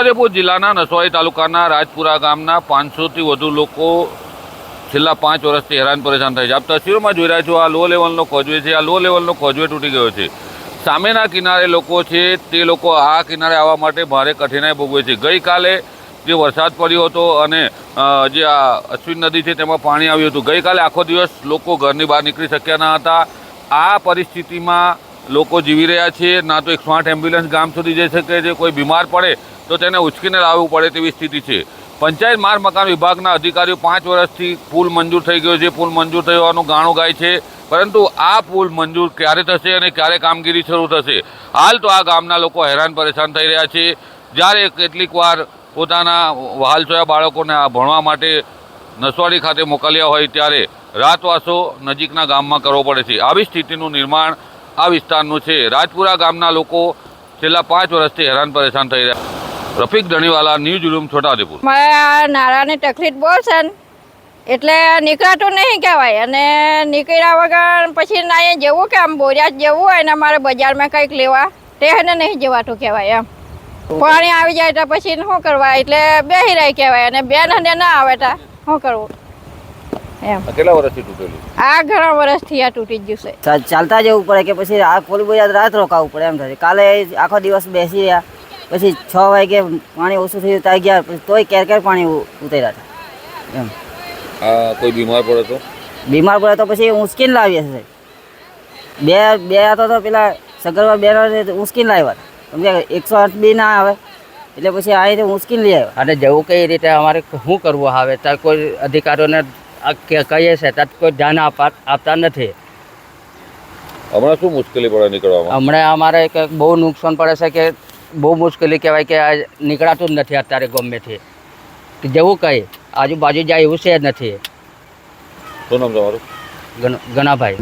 છોટાઉદેપુર જિલ્લાના નસવાડી તાલુકાના રાજપુરા ગામના પાંચસોથી વધુ લોકો છેલ્લા પાંચ વર્ષથી હેરાન પરેશાન થાય છે. આપ તસવીરોમાં જોઈ રહ્યા છો, આ લો લેવલનો કોજવે છે. આ લો લેવલનો કોજવે તૂટી ગયો છે. સામેના કિનારે લોકો છે, તે લોકો આ કિનારે આવવા માટે ભારે કઠિનાઈ ભોગવે છે. ગઈકાલે જે વરસાદ પડ્યો હતો અને જે આ અશ્વિન નદી છે તેમાં પાણી આવ્યું હતું, ગઈકાલે આખો દિવસ લોકો ઘરની બહાર નીકળી શક્યા ન હતા. આ પરિસ્થિતિમાં લોકો જીવી રહ્યા છે ના તો એકસો આઠ એમ્બ્યુલન્સ ગામ સુધી જઈ શકે છે, કોઈ બીમાર પડે તો તેને ઉચકીને લાવવું પડે તેવી સ્થિતિ છે. પંચાયત માર્ગ મકાન વિભાગના અધિકારીઓ પાંચ વર્ષથી પુલ મંજૂર થઈ ગયો છે. પુલ મંજૂર થયો હોવાનું ગાણું ગાય છે, પરંતુ આ પુલ મંજૂર ક્યારે થશે અને ક્યારે કામગીરી શરૂ થશે? હાલ તો આ ગામના લોકો હેરાન પરેશાન થઈ રહ્યા છે. જ્યારે કેટલીક વાર પોતાના વહાલસોયા બાળકોને આ ભણવા માટે નસવાડી ખાતે મોકલ્યા હોય ત્યારે રાતવાસો નજીકના ગામમાં કરવો પડે છે. આવી સ્થિતિનું નિર્માણ આ વિસ્તારનું છે. રાજપુરા ગામના લોકો છેલ્લા પાંચ વર્ષથી હેરાન પરેશાન થઈ રહ્યા રફીક ધણીવાલા, ન્યૂઝ રૂમ, છોટાઉદેપુર. મારે નાળાની તકલીફ બહુ છે એટલે નીકળાતું નહીં કહેવાય. અને નીકળ્યા વગર પછી ના જવું કે આમ બોરિયા જવું હોય ને મારે બજારમાં કંઈક લેવા, તે એને નહીં જવાતું કહેવાય એમ. પાણી આવી જાય તો પછી શું કરવા? એટલે બેસી રહી કહેવાય. અને બેન હંડે ના આવે તો શું કરવું? એમ. કેટલા વર્ષથી તૂટેલું આ ઘણા વર્ષથી આ તૂટી જ ગયું છે. ચાલતા જવું પડે કે પછી આ પોલી બોયા રાત રોકાવું પડે એમ થાય કાલે આખો દિવસ બેસી રહ્યા. પછી છ વાગે પાણી ઓછું થયું ત્યાં ગયા. પછી તોય ક્યારે ક્યારે પાણી ઉતર્યા હતા. એમ. આ કોઈ બીમાર પડે તો? બીમાર પડે તો પછી ઉંચકીને લાવીએ છે. બે બે હતો તો પેલા સગર્ભા બે ઉંચકીને લાવ્યા હતા. કેમ કે એકસો આઠ બી ના આવે. એટલે પછી આ રીતે ઉંચકીને લઈ આવ્યા. અને જવું કઈ રીતે? અમારે શું કરવું? આવે ત્યાં કોઈ અધિકારીઓને કહીએ છે ત્યાં કોઈ ધ્યાન આપા આપતા નથી. હમણાં શું મુશ્કેલી પડે નીકળવામાં? હમણાં અમારે કંઈક બહુ નુકસાન પડે છે કે બહુ મુશ્કેલી કહેવાય કે આ નીકળાતું જ નથી અત્યારે ગમેથી. કે જવું કંઈ આજુબાજુ જાય એવું છે જ નથી. શું નામ તમારું? ગણ- ગણાભાઈ.